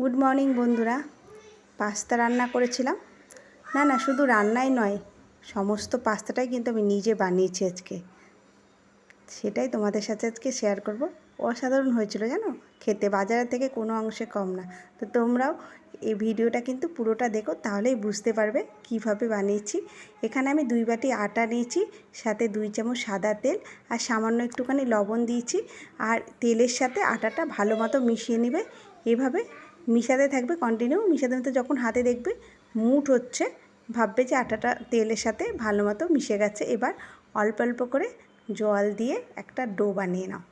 Good morning বন্ধুরা। Pasta রান্না করেছিলাম। না না, শুধু রান্নাই নয়, সমস্ত পাস্তাটাই কিন্তু আমি নিজে বানিয়েছি আজকে। সেটাই তোমাদের সাথে আজকে শেয়ার করব। অসাধারণ হয়েছিল, জানো? খেতে বাজারের থেকে কোনো অংশে কম না। তো তোমরাও এই ভিডিওটা কিন্তু পুরোটা দেখো, তাহলেই বুঝতে পারবে কীভাবে বানিয়েছি। এখানে আমি দুই বাটি আটা নিয়েছি, সাথে দুই চামচ সাদা তেল আর সামান্য একটুখানি লবণ দিয়েছি। আর তেলের সাথে আটাটা ভালো মতো মিশিয়ে নেবে। এভাবে মিশাতে থাকবে কন্টিনিউ মিশাতে মতো যখন হাতে দেখবে, মুঠ হচ্ছে, ভাববে যে আটাটা তেলের সাথে ভালো মতো মিশে গেছে, এবার অল্প অল্প করে জল দিয়ে একটা ডো বানিয়ে নাও।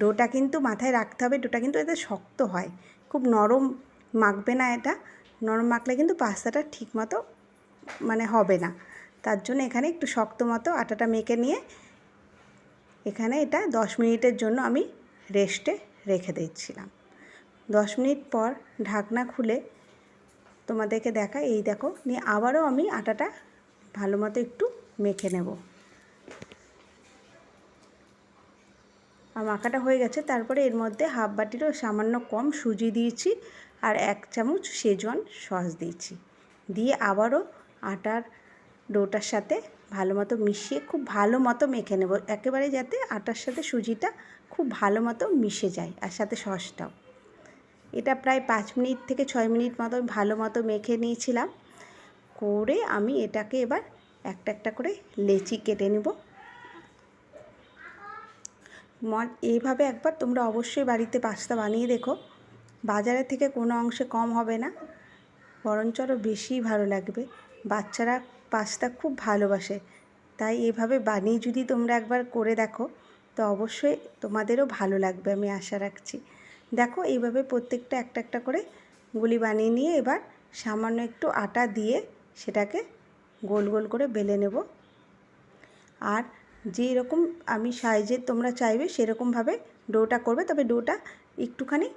ডোটা কিন্তু মাথায় রাখতে হবে, ডোটা কিন্তু এতে শক্ত হয়। খুব নরম মাখবে না এটা, নরম মাখলে কিন্তু পাস্তাটা ঠিক মতো মানে হবে না। তার জন্য এখানে একটু শক্ত মতো আটাটা মেখে নিয়ে, এখানে এটা দশ মিনিটের জন্য আমি রেস্টে রেখে দিচ্ছিলাম। দশ মিনিট পর ঢাকনা খুলে তোমাদেরকে দেখা এই দেখো, নিয়ে আবারও আমি আটাটা ভালো মতো একটু মেখে নেব। আমার মাখাটা হয়ে গেছে, তারপরে এর মধ্যে হাফ বাটিরও সামান্য কম সুজি দিয়েছি আর এক চামচ সেজন সস দিয়েছি। দিয়ে আবারও আটার ডোটার সাথে ভালো মতো মিশিয়ে খুব ভালো মতো মেখে নেব, একেবারে যাতে আটার সাথে সুজিটা খুব ভালো মতো মিশে যায়, আর সাথে সসটাও। এটা প্রায় পাঁচ মিনিট থেকে ছয় মিনিট মতো ভালো মতো মেখে নিয়েছিলাম। করে আমি এটাকে এবার একটা একটা করে লেচি কেটে নেব। এইভাবে একবার তোমরা অবশ্যই বাড়িতে পাস্তা বানিয়ে দেখো। বাজারের থেকে কোনো অংশে কম হবে না, বরঞ্চ আরও বেশি ভালো লাগবে। বাচ্চারা পাস্তা খুব ভালোবাসে, তাই এভাবে বানিয়ে যদি তোমরা একবার করে দেখো, তো অবশ্যই তোমাদেরও ভালো লাগবে আমি আশা রাখছি। দেখো এইভাবে প্রত্যেকটা একটা একটা করে গুলি বানিয়ে নিয়ে এবার সামান্য একটু আটা দিয়ে সেটাকে গোল গোল করে বেলে নেব। আর যেই রকম আমি সাইজের তোমরা চাইবে সেরকমভাবে ডোটা করবে, তবে ডোটা একটুখানি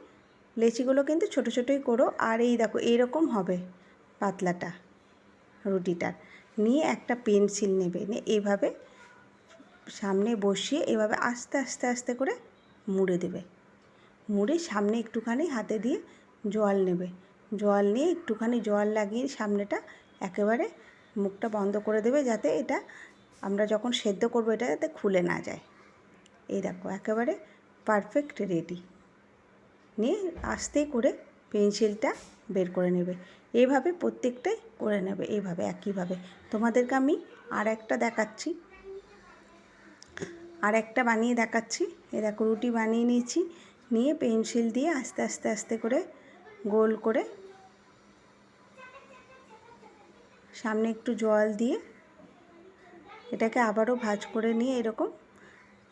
লেচিগুলো কিন্তু ছোটো ছোটোই করো। আর এই দেখো এইরকম হবে পাতলাটা রুটিটার। নিয়ে একটা পেন্সিল নেবে, নিয়ে এইভাবে সামনে বসিয়ে এভাবে আস্তে আস্তে আস্তে করে মুড়ে দেবে। মুড়ে সামনে একটুখানি হাতে দিয়ে জল নেবে। জল নিয়ে একটুখানি জল লাগিয়ে সামনেটা একেবারে মুখটা বন্ধ করে দেবে যাতে এটা আমরা যখন সেদ্ধ করব এটা যাতে খুলে না যায়। এই দেখো, একেবারে পারফেক্ট রেডি নিয়ে আস্তে করে পেন্সিলটা বের করে নেবে। এইভাবে প্রত্যেকটাই করে নেবে এইভাবে একইভাবে। তোমাদেরকে আমি আর একটা দেখাচ্ছি। আর একটা বানিয়ে দেখাচ্ছি। এ দেখো, রুটি বানিয়ে নিয়েছি। নিয়ে পেন্সিল দিয়ে আস্তে আস্তে আস্তে করে গোল করে সামনে একটু জল দিয়ে এটাকে আবারও ভাজ করে নিয়ে এরকম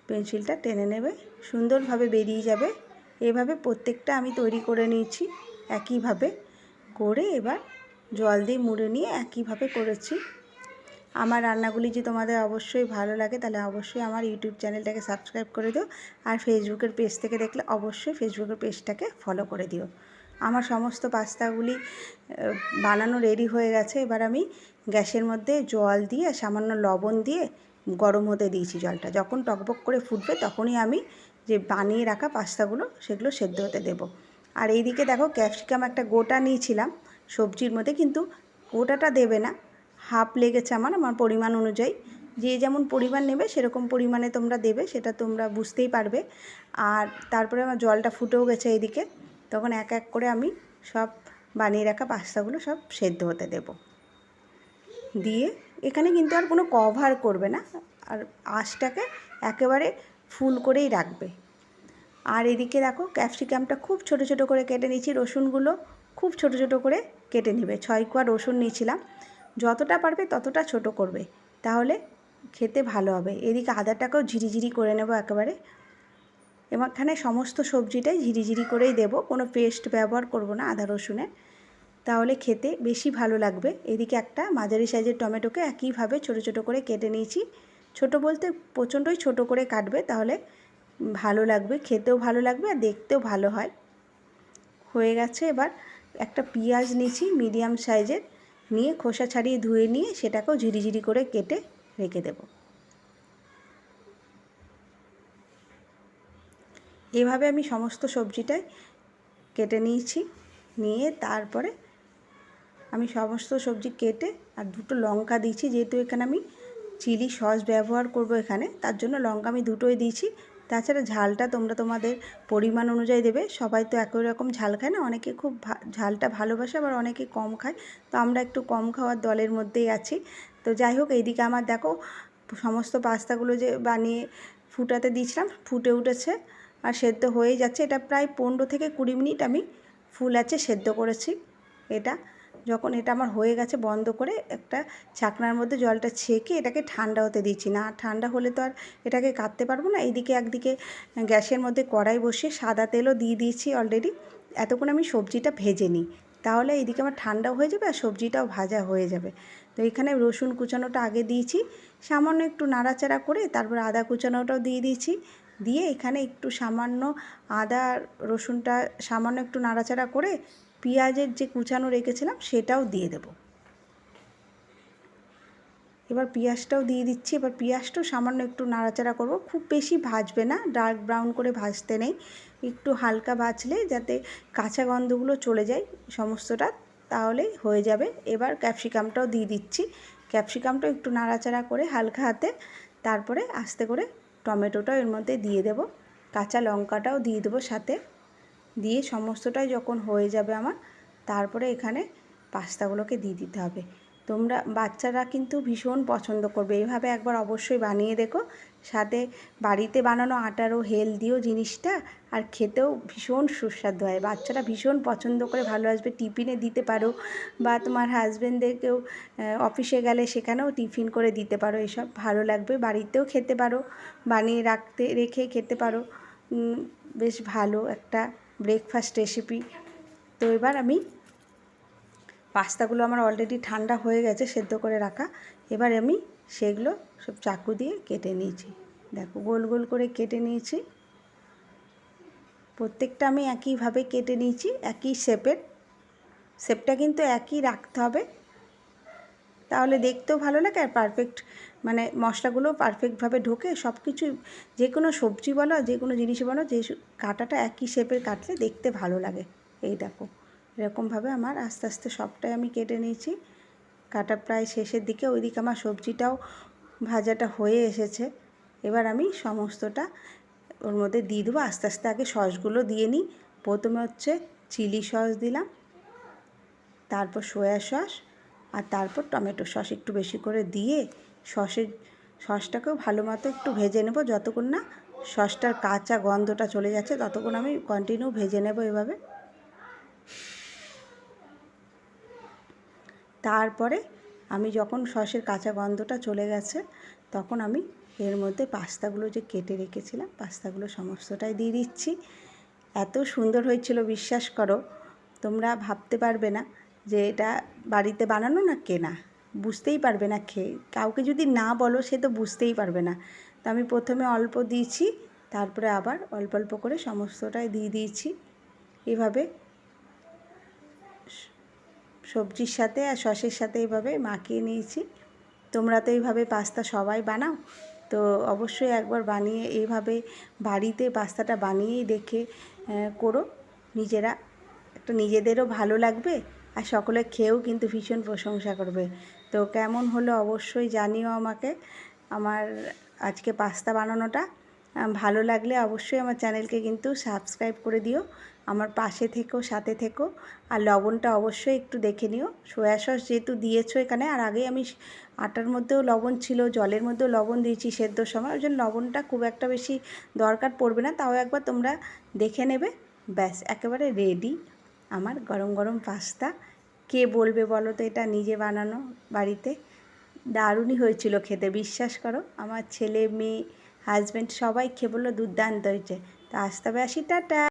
পেন্সিলটা টেনে নেবে। সুন্দরভাবে বেরিয়ে যাবে। এভাবে প্রত্যেকটা আমি তৈরি করে নিয়েছি একইভাবে। করে এবার জল দিয়ে মুড়ে নিয়ে একইভাবে করেছি। আমার রান্নাগুলি যদি তোমাদের অবশ্যই ভালো লাগে, তাহলে অবশ্যই আমার ইউটিউব চ্যানেলটাকে সাবস্ক্রাইব করে দিও। আর ফেসবুকের পেজ থেকে দেখলে অবশ্যই ফেসবুকের পেজটাকে ফলো করে দিও। আমার সমস্ত পাস্তাগুলি বানানো রেডি হয়ে গেছে। এবার আমি গ্যাসের মধ্যে জল দিয়ে, সামান্য লবণ দিয়ে গরম হতে দিয়েছি জলটা। যখন টকবক করে ফুটবে, তখনই আমি যে বানিয়ে রাখা পাস্তাগুলো, সেগুলো সেদ্ধ হতে দেবো। আর এইদিকে দেখো, ক্যাপসিকাম একটা গোটা নিয়েছিলাম সবজির মধ্যে, কিন্তু গোটাটা দেবে না। হাফ লেগেছে আমার আমার পরিমাণ অনুযায়ী। যে যেমন পরিমাণ নেবে, সেরকম পরিমাণে তোমরা দেবে, সেটা তোমরা বুঝতেই পারবে। আর তারপরে আমার জলটা ফুটেও গেছে এদিকে তখন এক এক করে আমি সব বানিয়ে রাখা পাস্তাগুলো সব সেদ্ধ হতে দেব। দিয়ে এখানে কিন্তু আর কোনো কভার করবে না। আর আঁশটাকে একেবারে ফুল করেই রাখবে। আর এদিকে দেখো ক্যাপসিকামটা খুব ছোট ছোট করে কেটে নিয়েছি। রসুনগুলো খুব ছোট ছোট করে কেটে নেবে। ছয় কোয়া রসুন নিয়েছিলাম। যতটা পারবে ততটা ছোট করবে। তাহলে খেতে ভালো হবে। এদিকে আদাটাকেও ঝিরিঝিরি করে নেব একেবারে। এখানে সমস্ত সবজিটাই ঝিরিঝিরি করেই দেব। কোনো পেস্ট ব্যবহার করব না আদা রসুনের তাহলে খেতে বেশি ভালো লাগবে। এদিকে একটা মাঝারি সাইজের টমেটোকে একইভাবে ছোট ছোট করে কেটে নিয়েছি। ছোট বলতে প্রচণ্ডই ছোট করে কাটবে, তাহলে ভালো লাগবে। খেতেও ভালো লাগবে আর দেখতেও ভালো হয়। হয়ে গেছে এবার একটা পেঁয়াজ নিয়েছি, মিডিয়াম সাইজের। নিয়ে খোসা ছাড়িয়ে ধুয়ে নিয়ে সেটাকেও ঝিরিঝিরি করে কেটে রেখে দেব। এভাবে আমি সমস্ত সবজিটাই কেটে নিয়েছি। নিয়ে তারপরে আমি সমস্ত সবজি কেটে আর দুটো লঙ্কা দিয়েছি। যেহেতু এখানে আমি চিলি সস ব্যবহার করব এখানে, তার জন্য লঙ্কা আমি দুটোই দিয়েছি। তাছাড়া ঝালটা তোমরা তোমাদের পরিমাণ অনুযায়ী দেবে। সবাই তো একই রকম ঝাল খায় না, অনেকে খুব ঝালটা ভালোবাসে, আবার অনেকে কম খায়। তো আমরা একটু কম খাওয়ার দলের মধ্যেই আছি। তো যাই হোক, এইদিকে আমার দেখো, সমস্ত পাস্তাগুলো যে বানিয়ে ফুটাতে দিয়েছিলাম, ফুটে উঠেছে। আর সেদ্ধ হয়েই যাচ্ছে। এটা প্রায় পনেরো থেকে কুড়ি মিনিট আমি ফুল আছে সেদ্ধ করেছি। এটা যখন এটা আমার হয়ে গেছে বন্ধ করে একটা ছাকনার মধ্যে জলটা ছেঁকে এটাকে ঠান্ডা হতে দিচ্ছি না। ঠান্ডা হলে তো আর এটাকে কাটতে পারব না। এইদিকে একদিকে গ্যাসের মধ্যে কড়াই বসিয়ে সাদা তেলও দিয়ে দিয়েছি অলরেডি এতক্ষণ আমি সবজিটা ভেজে নিই। তাহলে এইদিকে আমার ঠান্ডা হয়ে যাবে আর সবজিটাও ভাজা হয়ে যাবে। তো এখানে রসুন কুচানোটা আগে দিয়েছি। সামান্য একটু নাড়াচাড়া করে তারপর আদা কুচানোটাও দিয়ে দিয়েছি। দিয়ে এখানে একটু সামান্য আদা রসুনটা সামান্য একটু নাড়াচাড়া করে পেঁয়াজের যে কুচানো রেখেছিলাম, সেটাও দিয়ে দেব। এবার পেঁয়াজটাও দিয়ে দিচ্ছি। এবার পেঁয়াজটাও সামান্য একটু নাড়াচাড়া করব। খুব বেশি ভাজবে না ডার্ক ব্রাউন করে ভাজতে নেই। একটু হালকা ভাজলে যাতে কাঁচা গন্ধগুলো চলে যায় সমস্তটা তাহলেই হয়ে যাবে। এবার ক্যাপসিকামটাও দিয়ে দিচ্ছি। ক্যাপসিকামটাও একটু নাড়াচাড়া করে হালকা হাতে, তারপরে আস্তে করে টমেটোটাও এর মধ্যে দিয়ে দেব। কাঁচা লঙ্কাটাও দিয়ে দেবো সাথে। দিয়ে সমস্তটাই যখন হয়ে যাবে আমার, তারপরে এখানে পাস্তাগুলোকে দিয়ে দিতে হবে। তোমরা, বাচ্চারা কিন্তু ভীষণ পছন্দ করবে। এভাবে একবার অবশ্যই বানিয়ে দেখো। সাথে বাড়িতে বানানো আটারও হেলদিও জিনিসটা আর খেতেও ভীষণ সুস্বাদু হয়। বাচ্চারা ভীষণ পছন্দ করে ভালোবাসবে টিফিনে দিতে পারো বা তোমার হাজব্যান্ডদেরকেও অফিসে গেলে সেখানেও টিফিন করে দিতে পারো। এসব ভালো লাগবে। বাড়িতেও খেতে পারো, বানিয়ে রাখতে, রেখে খেতে পারো। বেশ ভালো একটা ব্রেকফাস্ট রেসিপি তো এবার আমি পাস্তাগুলো আমার অলরেডি ঠান্ডা হয়ে গেছে, সেদ্ধ করে রাখা। এবার আমি সেগুলো সব চাকু দিয়ে কেটে নিয়েছি। দেখো, গোল গোল করে কেটে নিয়েছি। প্রত্যেকটা আমি একইভাবে কেটে নিয়েছি, একই শেপের শেপটা কিন্তু একই রাখতে হবে। তাহলে দেখতেও ভালো লাগে আর পারফেক্ট মানে মশলাগুলো পারফেক্টভাবে ঢোকে সব কিছু যে কোনো সবজি বলো যে কোনো জিনিস বলো, যে কাটাটা একই শেপের কাটলে দেখতে ভালো লাগে। এই দেখো, এরকমভাবে আমার আস্তে আস্তে সবটাই আমি কেটে নিয়েছি। কাটা প্রায় শেষের দিকে, ওইদিকে আমার সবজিটাও ভাজাটা হয়ে এসেছে। এবার আমি সমস্তটা ওর মধ্যে দিয়ে দেবো। আস্তে আস্তে আগে সসগুলো দিয়ে নিই। প্রথমে হচ্ছে চিলি সস দিলাম, তারপর সয়া সস আর তারপর টমেটো সস একটু বেশি করে দিয়ে সসের সসটাকেও ভালো মতো একটু ভেজে নেব, যতক্ষণ না সসটার কাঁচা গন্ধটা চলে যাচ্ছে, ততক্ষণ আমি কন্টিনিউ ভেজে নেব এভাবে। তারপরে আমি যখন সসের কাঁচা গন্ধটা চলে গেছে, তখন আমি এর মধ্যে পাস্তাগুলো যে কেটে রেখেছিলাম, পাস্তাগুলো সমস্তটাই দিয়ে দিচ্ছি। এত সুন্দর হয়েছিল, বিশ্বাস করো। তোমরা ভাবতে পারবে না যে এটা বাড়িতে বানানো না কেনা। বুঝতেই পারবে না খেয়ে কাউকে যদি না বলো সে তো বুঝতেই পারবে না। তো আমি প্রথমে অল্প দিয়েছি, তারপরে আবার অল্প অল্প করে সমস্তটাই দিয়ে দিয়েছি। এভাবে সবজির সাথে আর সসের সাথে এইভাবে মাখিয়ে নিয়েছি। তোমরা তো এইভাবে পাস্তা সবাই বানাও, তো অবশ্যই একবার বানিয়ে এইভাবে বাড়িতে পাস্তাটা বানিয়েই দেখে করো। নিজেরা, একটা নিজেদেরও ভালো লাগবে আর সকলে খেয়েও কিন্তু ভীষণ প্রশংসা করবে। তো কেমন হলো অবশ্যই জানিও আমাকে। আমার আজকে পাস্তা বানানোটা ভালো লাগলে অবশ্যই আমার চ্যানেলকে কিন্তু সাবস্ক্রাইব করে দিও, আমার পাশে থেকো, সাথে থেকো, আর লবণটা অবশ্যই একটু দেখে নিও। সয়া সস যেহেতু দিয়েছ এখানে, আর আগে আমি আটার মধ্যেও লবণ ছিল, জলের মধ্যেও লবণ দিয়েছি সেদ্ধর সময়, ওই জন্য লবণটা খুব একটা বেশি দরকার পড়বে না, তাও একবার তোমরা দেখে নেবে। ব্যাস, একেবারে রেডি আমার গরম গরম পাস্তা কে বলবে বলো তো এটা নিজে বানানো বাড়িতে? দারুণই হয়েছিল খেতে, বিশ্বাস করো। আমার ছেলে, মেয়ে হাজব্যান্ড সবাই খেয়ে বলল দুর্দান্ত হয়েছে। তা আসতে হবে, আসি, টাটা।